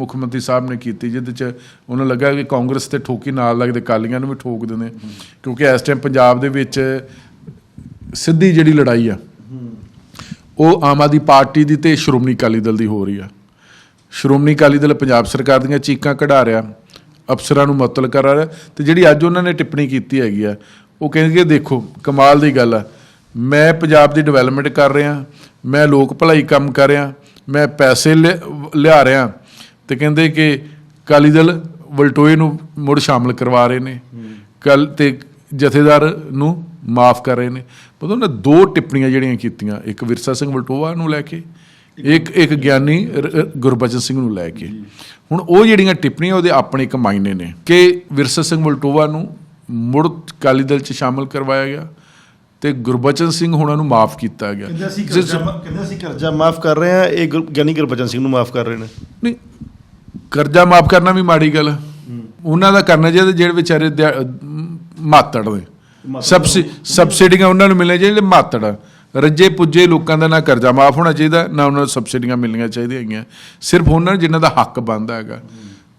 ਮੁੱਖ ਮੰਤਰੀ ਸਾਹਿਬ ਨੇ ਕੀਤੀ, ਜਿਹਦੇ ਚ ਉਹਨਾਂ ਲੱਗਾ ਕਿ ਕਾਂਗਰਸ ਤੇ ਠੋਕੀ ਨਾਲ ਲੱਗਦੇ ਕਾਲੀਆਂ ਨੂੰ ਵੀ ਠੋਕ ਦਿੰਦੇ। ਕਿਉਂਕਿ ਇਸ ਟਾਈਮ ਪੰਜਾਬ ਦੇ ਵਿੱਚ ਸਿੱਧੀ ਜਿਹੜੀ ਲੜਾਈ ਆ, ਉਹ ਆਮ ਆਦਮੀ ਪਾਰਟੀ ਦੀ ਤੇ ਸ਼੍ਰੋਮਣੀ ਅਕਾਲੀ ਦਲ ਦੀ ਹੋ ਰਹੀ ਆ। ਸ਼੍ਰੋਮਣੀ ਅਕਾਲੀ ਦਲ ਪੰਜਾਬ ਸਰਕਾਰ ਦੀਆਂ ਚੀਕਾਂ ਕਢਾ ਰਿਹਾ, ਅਫਸਰਾਂ ਨੂੰ ਮੁਅੱਤਲ ਕਰਾ ਰਿਹਾ ਤੇ ਜਿਹੜੀ ਅੱਜ ਉਹਨਾਂ ਨੇ ਟਿੱਪਣੀ ਕੀਤੀ ਹੈਗੀ ਆ, ਉਹ ਕਹਿੰਦੇ ਕਿ ਦੇਖੋ, ਕਮਾਲ ਦੀ ਗੱਲ ਆ, ਮੈਂ ਪੰਜਾਬ ਦੀ ਡਿਵੈਲਪਮੈਂਟ ਕਰ ਰਿਹਾ, ਮੈਂ ਲੋਕ ਭਲਾਈ ਕੰਮ ਕਰ ਰਿਹਾ, ਮੈਂ ਪੈਸੇ ਲਿ- ਲਿਆ ਰਿਹਾ ਤੇ ਕਹਿੰਦੇ ਕਿ ਅਕਾਲੀ ਦਲ ਵਲਟੋਏ ਨੂੰ ਮੁੜ ਸ਼ਾਮਲ ਕਰਵਾ ਰਹੇ ਨੇ। ਕੱਲ ਤੇ ਜਥੇਦਾਰ ਨੂੰ ਮਾਫ ਕਰ ਰਹੇ ਨੇ। ਮਤਲਬ ਉਹਨਾਂ ਦੋ ਟਿੱਪਣੀਆਂ ਜਿਹੜੀਆਂ ਕੀਤੀਆਂ ਇੱਕ ਵਿਰਸਾ ਸਿੰਘ ਵਲਟੋਆ ਨੂੰ ਲੈ ਕੇ ਇੱਕ ਇੱਕ ਗਿਆਨੀ ਗੁਰਬਚਨ ਸਿੰਘ ਨੂੰ ਲੈ ਕੇ। ਹੁਣ ਉਹ ਜਿਹੜੀਆਂ ਟਿੱਪਣੀਆਂ ਉਹਦੇ ਆਪਣੇ ਇੱਕ ਮਾਇਨੇ ਨੇ ਕਿ ਵਿਰਸਾ ਸਿੰਘ ਵਲਟੋਆ ਨੂੰ ਮੁੜ ਅਕਾਲੀ ਦਲ ਚ ਸ਼ਾਮਲ ਕਰਵਾਇਆ ਗਿਆ ਤੇ ਗੁਰਬਚਨ ਸਿੰਘ ਹੁਣਾਂ ਨੂੰ ਮਾਫ ਕੀਤਾ ਗਿਆ। ਕਹਿੰਦੇ ਅਸੀਂ ਕਰਜ਼ਾ ਕਹਿੰਦੇ ਅਸੀਂ ਕਰਜ਼ਾ ਮਾਫ ਕਰ ਰਹੇ ਹਾਂ ਇਹ ਗਿਆਨੀ ਗੁਰਬਚਨ ਸਿੰਘ ਨੂੰ ਮਾਫ ਕਰ ਰਹੇ ਨੇ। ਨਹੀਂ ਕਰਜ਼ਾ ਮਾਫ ਕਰਨਾ ਵੀ ਮਾੜੀ ਗੱਲ ਹੈ। ਉਹਨਾਂ ਦਾ ਕਰਨਾ ਚਾਹੀਦਾ ਜਿਹੜੇ ਵਿਚਾਰੇ ਦਿਹਾ- ਮਾਤੜ ਨੇ। ਸਬਸਿ ਸਬਸਿਡੀਆਂ ਉਹਨਾਂ ਨੂੰ ਮਿਲਣੀਆਂ ਜਿਹੜੇ ਮਾਤੜ ਆ। ਰੱਜੇ ਪੁੱਜੇ ਲੋਕਾਂ ਦਾ ਨਾ ਕਰਜ਼ਾ ਮਾਫ ਹੋਣਾ ਚਾਹੀਦਾ ਨਾ ਉਹਨਾਂ ਨੂੰ ਸਬਸਿਡੀਆਂ ਮਿਲਣੀਆਂ ਚਾਹੀਦੀਆਂ ਹੈਗੀਆਂ। ਸਿਰਫ ਉਹਨਾਂ ਨੂੰ ਜਿਨ੍ਹਾਂ ਦਾ ਹੱਕ ਬਣਦਾ ਹੈਗਾ।